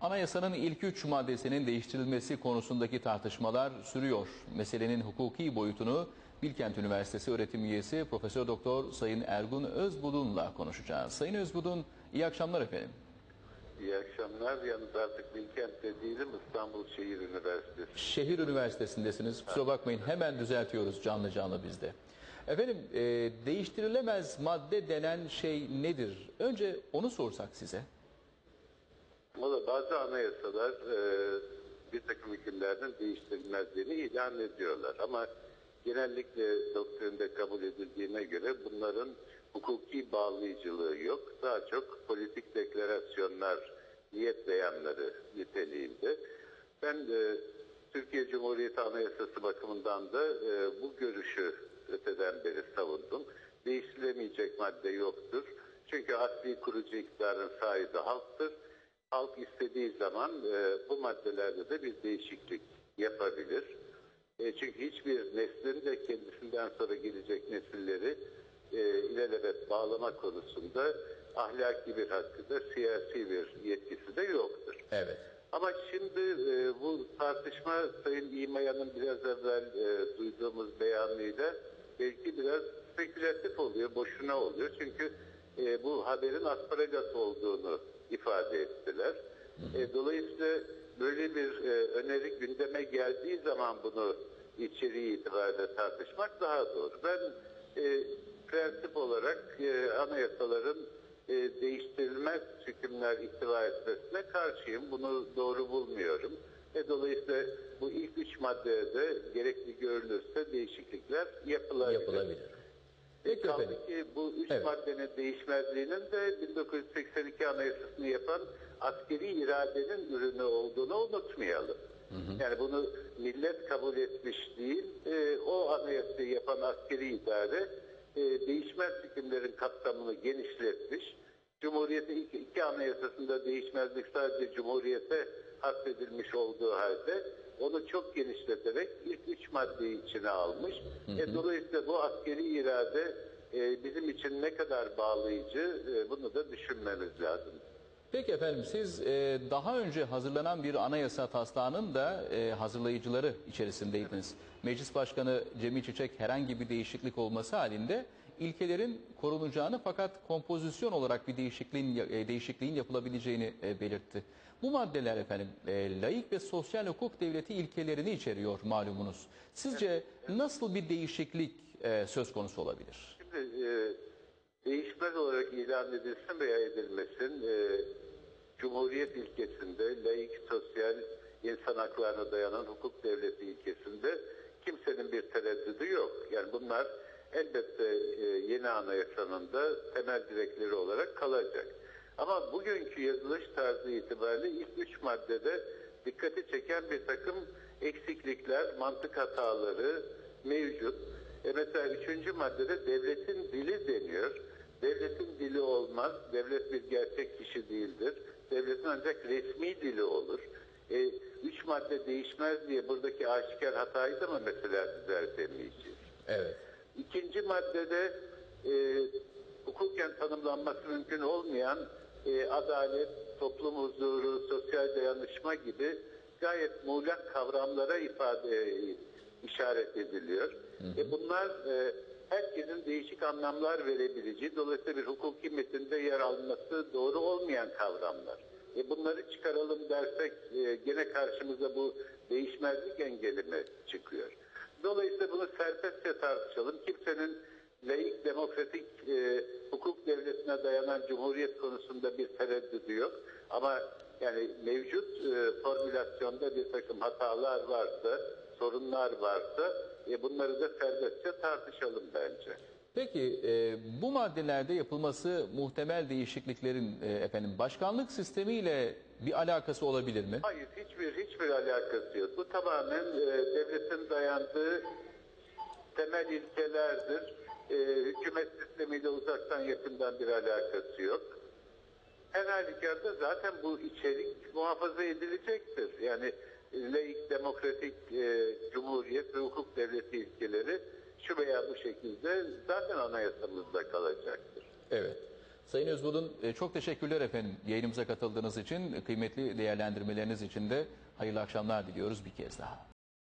Anayasanın ilk üç maddesinin değiştirilmesi konusundaki tartışmalar sürüyor. Meselenin hukuki boyutunu Bilkent Üniversitesi öğretim üyesi Profesör Doktor Sayın Ergun Özbudun'la konuşacağız. Sayın Özbudun, iyi akşamlar efendim. İyi akşamlar. Yalnız artık Bilkent'te değilim İstanbul Şehir Üniversitesi. Şehir Üniversitesi'ndesiniz. Kusura bakmayın hemen düzeltiyoruz canlı canlı bizde. Efendim e, değiştirilemez madde denen şey nedir? Önce onu sorsak size. Valla bazı anayasalar e, bir takım hükümlerden değiştirilmezliğini ilan ediyorlar. Ama genellikle doktrinde kabul edildiğine göre bunların hukuki bağlayıcılığı yok. Daha çok politik deklarasyonlar, niyet beyanları niteliğinde. Ben e, Türkiye Cumhuriyeti Anayasası bakımından da e, bu görüşü öteden beri savundum. Değiştirilemeyecek madde yoktur. Çünkü asli kurucu iktidarın sahibi halktır. Halk istediği zaman e, bu maddelerde de bir değişiklik yapabilir. E, çünkü hiçbir neslin de kendisinden sonra gelecek nesilleri e, ilelebet bağlama konusunda ahlaki bir hakkı da siyasi bir yetkisi de yoktur. Evet. Ama şimdi e, bu tartışma Sayın İmayan'ın biraz evvel e, duyduğumuz beyanıyla belki biraz spekülatif oluyor, boşuna oluyor. Çünkü e, bu haberin asparagas olduğunu ifade ettiler. E, dolayısıyla böyle bir e, öneri gündeme geldiği zaman bunu içeriği itibariyle tartışmak daha doğru. Ben e, prensip olarak e, anayasaların e, değiştirilmez hükümler ihtiva etmesine karşıyım. Bunu doğru bulmuyorum. E, dolayısıyla bu ilk üç maddede de gerekli görülürse değişiklikler yapılabilir. Yapılabilir. E, Peki kaldı efendim. ki bu üç Evet. maddenin değişmezliğinin de 1982 Anayasası'nı yapan askeri iradenin ürünü olduğunu unutmayalım. Yani bunu millet kabul etmiş değil, e, o anayasayı yapan askeri idare e, değişmez hükümlerin kapsamını genişletmiş. Cumhuriyetin ilk iki anayasasında değişmezlik sadece Cumhuriyete hasredilmiş olduğu halde onu çok genişleterek ilk üç maddeyi içine almış. E, dolayısıyla bu askeri irade e, bizim için ne kadar bağlayıcı e, bunu da düşünmemiz lazım. Peki efendim siz e, daha önce hazırlanan bir anayasa taslağının da e, hazırlayıcıları içerisindeydiniz. Meclis Başkanı Cemil Çiçek herhangi bir değişiklik olması halinde ilkelerin korunacağını fakat kompozisyon olarak bir değişikliğin e, değişikliğin yapılabileceğini e, belirtti. Bu maddeler efendim e, laik ve sosyal hukuk devleti ilkelerini içeriyor malumunuz. Sizce nasıl bir değişiklik e, söz konusu olabilir? E, değişmez olarak ilan edilsin veya edilmesin e, Cumhuriyet ilkesinde laik, sosyal, insan haklarına dayanan hukuk devleti ilkesinde kimsenin bir tereddüdü yok. Yani bunlar elbette e, yeni anayasanın da temel direkleri olarak kalacak. Ama bugünkü yazılış tarzı itibariyle ilk üç maddede dikkati çeken bir takım eksiklikler, mantık hataları mevcut. E mesela üçüncü maddede devletin dili deniyor. Devletin dili olmaz. Devlet bir gerçek kişi değildir. Devletin ancak resmi dili olur. E, üç madde değişmez diye buradaki aşikar hatayı da mı mesela düzeltemeyeceğiz? Evet. İkinci maddede e, hukuken tanımlanması mümkün olmayan e, adalet, toplum huzuru, sosyal dayanışma gibi gayet muğlak kavramlara ifade e, işaret ediliyor. E, bunlar e, herkesin değişik anlamlar verebileceği, dolayısıyla bir hukuki metinde yer alması doğru olmayan kavramlar. E, bunları çıkaralım dersek e, gene karşımıza bu değişmezlik engeli mi çıkıyor? Dolayısıyla bunu serbestçe tartışalım. Kimsenin laik, demokratik e, hukuk devletine dayanan cumhuriyet konusunda bir tereddüdü yok. Ama yani mevcut e, formülasyonda bir takım hatalar varsa, sorunlar varsa e, bunları da serbestçe tartışalım bence. Peki e, bu maddelerde yapılması muhtemel değişikliklerin e, efendim başkanlık sistemiyle bir alakası olabilir mi? Hayır, hiçbir hiçbir alakası yok. Bu tamamen e, devletin dayandığı temel ilkelerdir. E, hükümet sistemiyle uzaktan yakından bir alakası yok. Her halükarda zaten bu içerik muhafaza edilecektir. Yani laik, demokratik e, cumhuriyet ve hukuk devleti ilkeleri şu veya bu şekilde zaten anayasamızda kalacaktır. Evet. Sayın Özbudun e, çok teşekkürler efendim yayınımıza katıldığınız için, kıymetli değerlendirmeleriniz için de hayırlı akşamlar diliyoruz bir kez daha.